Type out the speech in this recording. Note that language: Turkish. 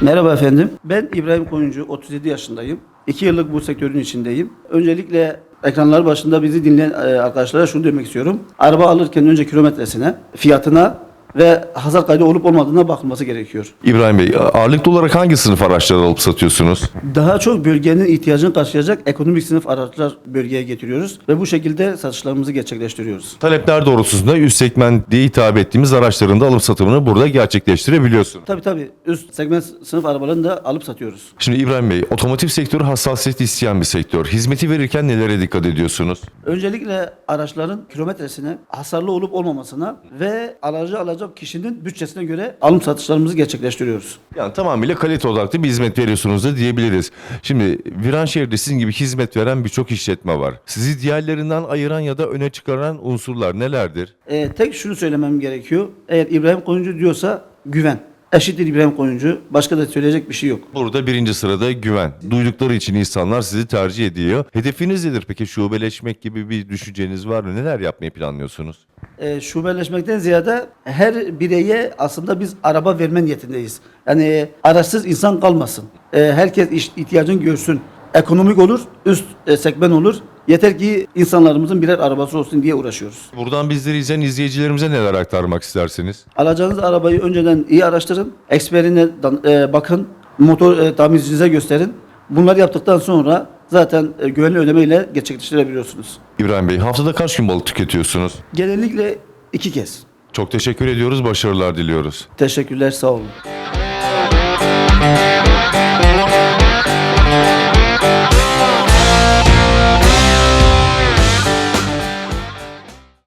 Merhaba efendim. Ben İbrahim Koyuncu, 37 yaşındayım. 2 yıllık bu sektörün içindeyim. Öncelikle ekranlar başında bizi dinleyen e, arkadaşlara şunu demek istiyorum. Araba alırken önce kilometresine, fiyatına ve hasar kaydı olup olmadığına bakılması gerekiyor. İbrahim Bey, ağırlıklı olarak hangi sınıf araçları alıp satıyorsunuz? Daha çok bölgenin ihtiyacını karşılayacak ekonomik sınıf araçlar bölgeye getiriyoruz ve bu şekilde satışlarımızı gerçekleştiriyoruz. Talepler doğrultusunda üst segment diye hitap ettiğimiz araçların da alım satımını burada gerçekleştirebiliyorsun. Tabii tabii üst segment sınıf arabalarını da alıp satıyoruz. Şimdi İbrahim Bey, otomotiv sektörü hassasiyet isteyen bir sektör. Hizmeti verirken nelere dikkat ediyorsunuz? Öncelikle araçların kilometresine, hasarlı olup olmamasına ve aracı alacak kişinin bütçesine göre alım satışlarımızı gerçekleştiriyoruz. Yani tamamıyla kalite odaklı bir hizmet veriyorsunuz da diyebiliriz. Şimdi Viranşehir'de sizin gibi hizmet veren birçok işletme var. Sizi diğerlerinden ayıran ya da öne çıkaran unsurlar nelerdir? Ee, tek şunu söylemem gerekiyor. Eğer İbrahim Koyuncu diyorsa güven. Eşittir İbrahim Koyuncu. Başka da söyleyecek bir şey yok. Burada birinci sırada güven. Duydukları için insanlar sizi tercih ediyor. Hedefiniz nedir peki? Şubeleşmek gibi bir düşünceniz var mı? Neler yapmayı planlıyorsunuz? Ee, şubeleşmekten ziyade her bireye aslında biz araba verme niyetindeyiz. Yani araçsız insan kalmasın. Ee, herkes iş, ihtiyacını görsün. Ekonomik olur, üst e, segment olur. Yeter ki insanlarımızın birer arabası olsun diye uğraşıyoruz. Buradan bizleri izleyen izleyicilerimize neler aktarmak istersiniz? Alacağınız arabayı önceden iyi araştırın. Eksperine e, bakın. Motor e, tamircinize gösterin. Bunları yaptıktan sonra zaten e, güvenli ödemeyle gerçekleştirebiliyorsunuz. İbrahim Bey haftada kaç gün balık tüketiyorsunuz? Genellikle iki kez. Çok teşekkür ediyoruz. Başarılar diliyoruz. Teşekkürler, sağ olun.